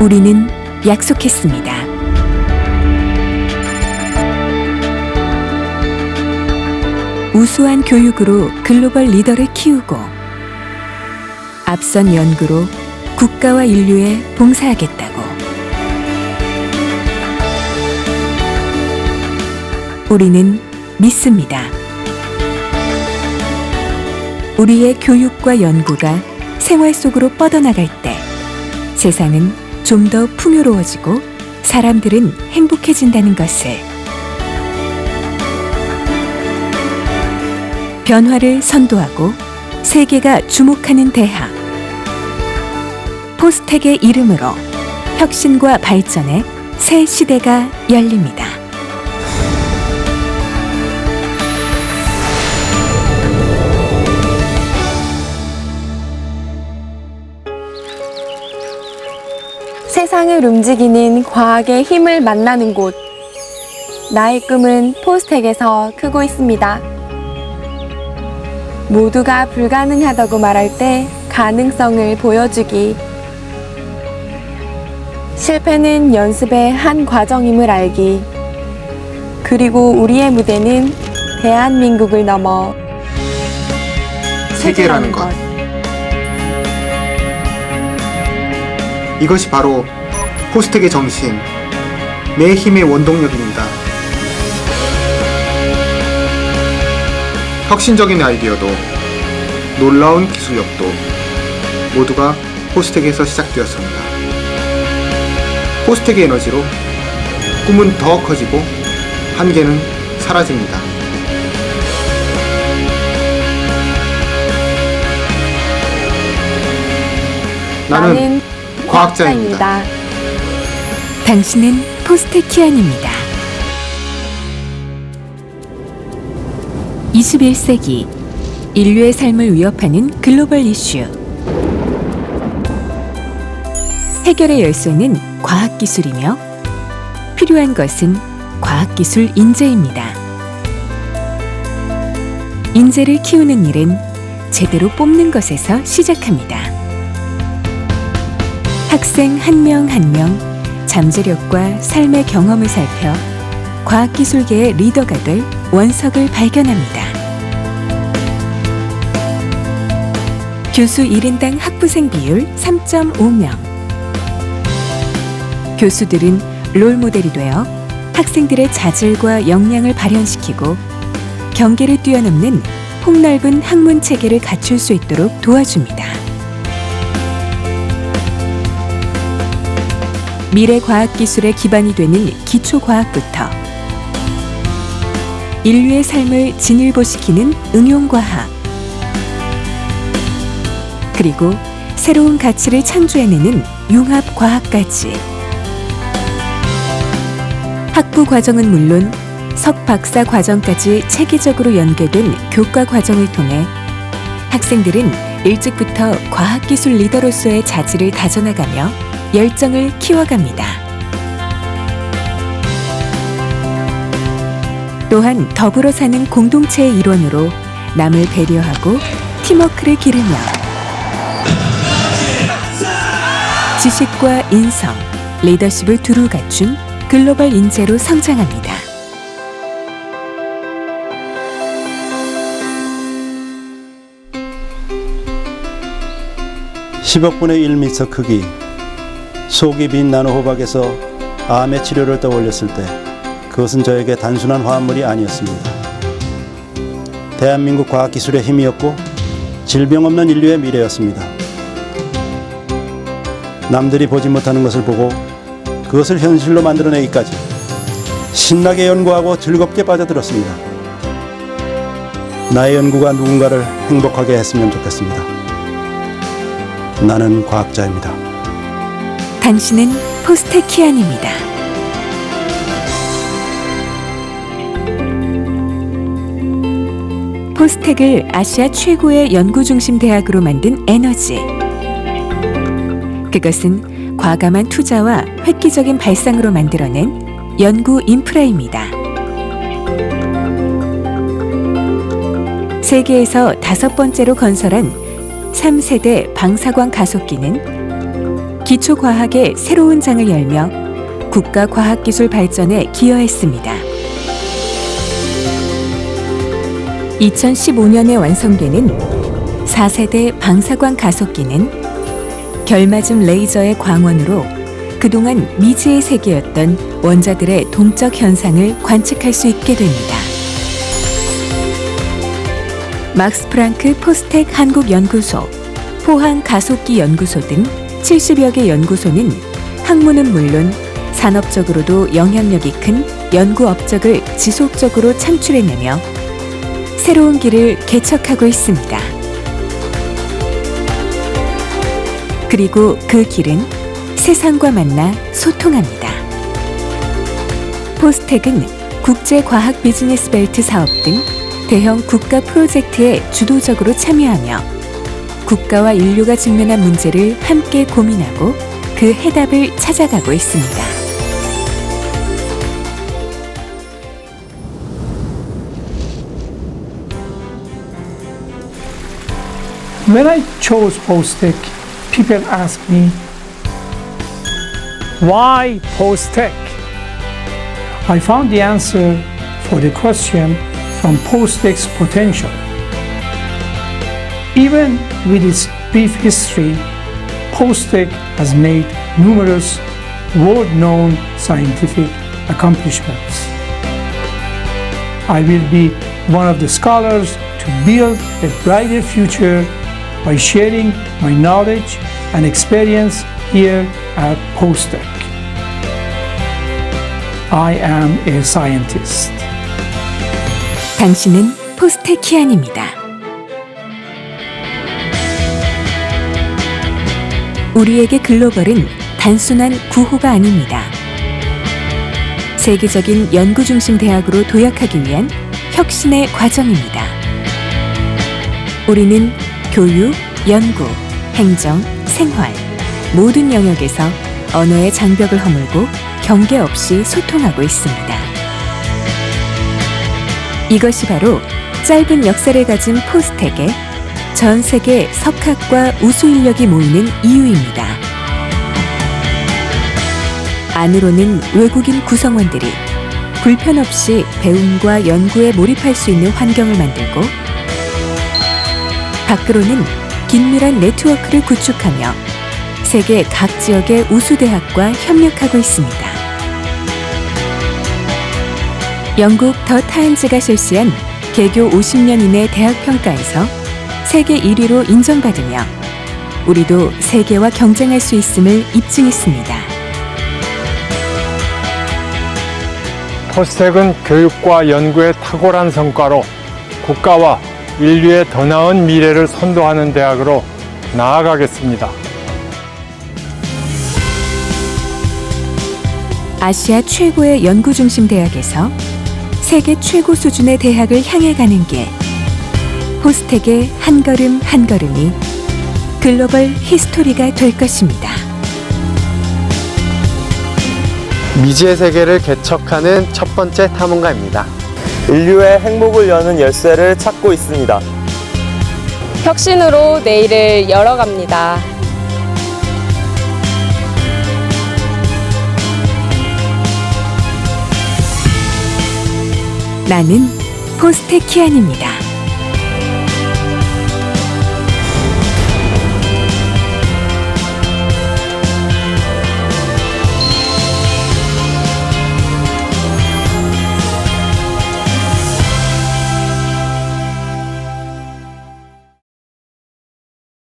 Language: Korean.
우리는 약속했습니다. 우수한 교육으로 글로벌 리더를 키우고 앞선 연구로 국가와 인류에 봉사하겠다고. 우리는 믿습니다. 우리의 교육과 연구가 생활 속으로 뻗어나갈 때 세상은 좀 더 풍요로워지고 사람들은 행복해진다는 것을 변화를 선도하고 세계가 주목하는 대학 포스텍의 이름으로 혁신과 발전의 새 시대가 열립니다. 세상을 움직이는 과학의 힘을 만나는 곳. 나의 꿈은 포스텍에서 크고 있습니다. 모두가 불가능하다고 말할 때 가능성을 보여주기. 실패는 연습의 한 과정임을 알기. 그리고 우리의 무대는 대한민국을 넘어 세계라는 것. 이것이 바로 포스텍의 정신, 내 힘의 원동력입니다. 혁신적인 아이디어도 놀라운 기술력도 모두가 포스텍에서 시작되었습니다. 포스텍의 에너지로 꿈은 더 커지고 한계는 사라집니다. 나는, 과학자입니다. 당신은 포스테키안입니다. 21세기 인류의 삶을 위협하는 글로벌 이슈. 해결의 열쇠는 과학기술이며 필요한 것은 과학기술 인재입니다. 인재를 키우는 일은 제대로 뽑는 것에서 시작합니다. 학생 한 명 한 명 잠재력과 삶의 경험을 살펴 과학기술계의 리더가 될 원석을 발견합니다. 교수 1인당 학부생 비율 3.5명. 교수들은 롤모델이 되어 학생들의 자질과 역량을 발현시키고 경계를 뛰어넘는 폭넓은 학문 체계를 갖출 수 있도록 도와줍니다. 미래 과학 기술의 기반이 되는 기초 과학부터 인류의 삶을 진일보시키는 응용 과학 그리고 새로운 가치를 창조해내는 융합 과학까지. 학부 과정은 물론 석박사 과정까지 체계적으로 연계된 교과 과정을 통해 학생들은 일찍부터 과학기술 리더로서의 자질을 다져나가며 열정을 키워갑니다. 또한 더불어 사는 공동체의 일원으로 남을 배려하고 팀워크를 기르며 지식과 인성, 리더십을 두루 갖춘 글로벌 인재로 성장합니다. 십억 분의 1미터 크기 속이 빈 나노 호박에서 암의 치료를 떠올렸을 때 그것은 저에게 단순한 화합물이 아니었습니다. 대한민국 과학기술의 힘이었고 질병 없는 인류의 미래였습니다. 남들이 보지 못하는 것을 보고 그것을 현실로 만들어내기까지 신나게 연구하고 즐겁게 빠져들었습니다. 나의 연구가 누군가를 행복하게 했으면 좋겠습니다. 나는 과학자입니다. 당신은 포스테키안입니다. 포스텍을 아시아 최고의 연구 중심 대학으로 만든 에너지. 그것은 과감한 투자와 획기적인 발상으로 만들어낸 연구 인프라입니다. 세계에서 다섯 번째로 건설한 3세대 방사광 가속기는 기초 과학의 새로운 장을 열며 국가 과학기술 발전에 기여했습니다. 2015년에 완성되는 4세대 방사광 가속기는 결맞음 레이저의 광원으로 그동안 미지의 세계였던 원자들의 동적 현상을 관측할 수 있게 됩니다. 막스 프랑크 포스텍 한국연구소, 포항 가속기 연구소 등 70여 개 연구소는 학문은 물론 산업적으로도 영향력이 큰 연구 업적을 지속적으로 창출해내며 새로운 길을 개척하고 있습니다. 그리고 그 길은 세상과 만나 소통합니다. 포스텍은 국제 과학 비즈니스 벨트 사업 등 대형 국가 프로젝트에 주도적으로 참여하며 국가와 인류가 직면한 문제를 함께 고민하고 그 해답을 찾아가고 있습니다. When I chose Postec, people asked me, why Postec? I found the answer for the question from Postec's potential. Even with its brief history, Postec has made numerous world-known scientific accomplishments. I will be one of the scholars to build a brighter future by sharing my knowledge and experience here at Postec. I am a scientist. 당신은 포스테키안입니다. 우리에게 글로벌은 단순한 구호가 아닙니다. 세계적인 연구 중심 대학으로 도약하기 위한 혁신의 과정입니다. 우리는 교육, 연구, 행정, 생활 모든 영역에서 언어의 장벽을 허물고 경계 없이 소통하고 있습니다. 이것이 바로 짧은 역사를 가진 포스텍의 전 세계 석학과 우수 인력이 모이는 이유입니다. 안으로는 외국인 구성원들이 불편 없이 배움과 연구에 몰입할 수 있는 환경을 만들고 밖으로는 긴밀한 네트워크를 구축하며 세계 각 지역의 우수 대학과 협력하고 있습니다. 영국 더 타임즈가 실시한 개교 50년 이내 대학 평가에서 세계 1위로 인정받으며 우리도 세계와 경쟁할 수 있음을 입증했습니다. 포스텍은 교육과 연구의 탁월한 성과로 국가와 인류의 더 나은 미래를 선도하는 대학으로 나아가겠습니다. 아시아 최고의 연구 중심 대학에서 세계 최고 수준의 대학을 향해 가는 길. 포스텍의 한 걸음 한 걸음이 글로벌 히스토리가 될 것입니다. 미지의 세계를 개척하는 첫 번째 탐험가입니다. 인류의 행복을 여는 열쇠를 찾고 있습니다. 혁신으로 내일을 열어갑니다. 나는 포스테키안입니다.